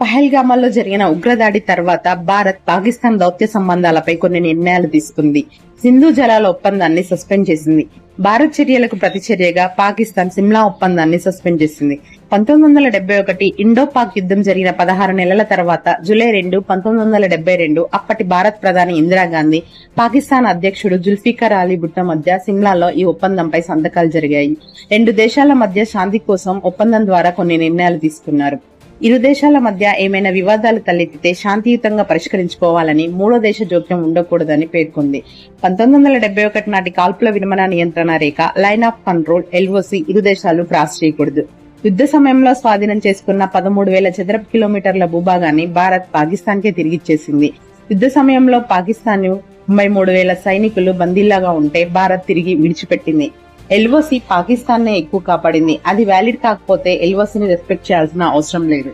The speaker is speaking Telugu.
పహల్గామాలో జరిగిన ఉగ్రదాడి తర్వాత భారత్ పాకిస్తాన్ దౌత్య సంబంధాలపై కొన్ని నిర్ణయాలు తీసుకుంది. సింధు జలాల ఒప్పందాన్ని సస్పెండ్ చేసింది. భారత్ చర్యలకు ప్రతిచర్యగా పాకిస్తాన్ సిమ్లా ఒప్పందాన్ని సస్పెండ్ చేసింది. పంతొమ్మిది వందల డెబ్బై ఒకటి ఇండో పాక్ యుద్ధం జరిగిన పదహారు నెలల తర్వాత జూలై రెండు పంతొమ్మిది వందల డెబ్బై రెండు అప్పటి భారత్ ప్రధాని ఇందిరాగాంధీ పాకిస్తాన్ అధ్యక్షుడు జుల్ఫికర్ అలీ భుట్టో మధ్య సిమ్లాలో ఈ ఒప్పందంపై సంతకాలు జరిగాయి. రెండు దేశాల మధ్య శాంతి కోసం ఒప్పందం ద్వారా కొన్ని నిర్ణయాలు తీసుకున్నారు. ఇరు దేశాల మధ్య ఏమైనా వివాదాలు తలెత్తితే శాంతియుతంగా పరిష్కరించుకోవాలని మూడో దేశ జోక్యం ఉండకూడదని పేర్కొంది. పంతొమ్మిది వందల డెబ్బై ఒకటి నాటి కాల్పుల విరమణ నియంత్రణ రేఖ లైన్ ఆఫ్ కంట్రోల్ ఎల్ఓసి ఇరు దేశాలు క్రాస్ చేయకూడదు యుద్ధ సమయంలో స్వాధీనం చేసుకున్న పదమూడు వేల చదరపు కిలోమీటర్ల భూభాగాన్ని భారత్ పాకిస్తాన్ కే తిరిగిచ్చేసింది. యుద్ధ సమయంలో పాకిస్తాన్ తొంభై మూడు వేల సైనికులు బందీలాగా ఉంటే భారత్ తిరిగి విడిచిపెట్టింది. ఎల్ఓసి పాకిస్తాన్నే ఎక్కువ కాపాడింది. అది వ్యాలిడ్ కాకపోతే ఎల్ఓసిని రెస్పెక్ట్ చేయాల్సిన అవసరం లేదు.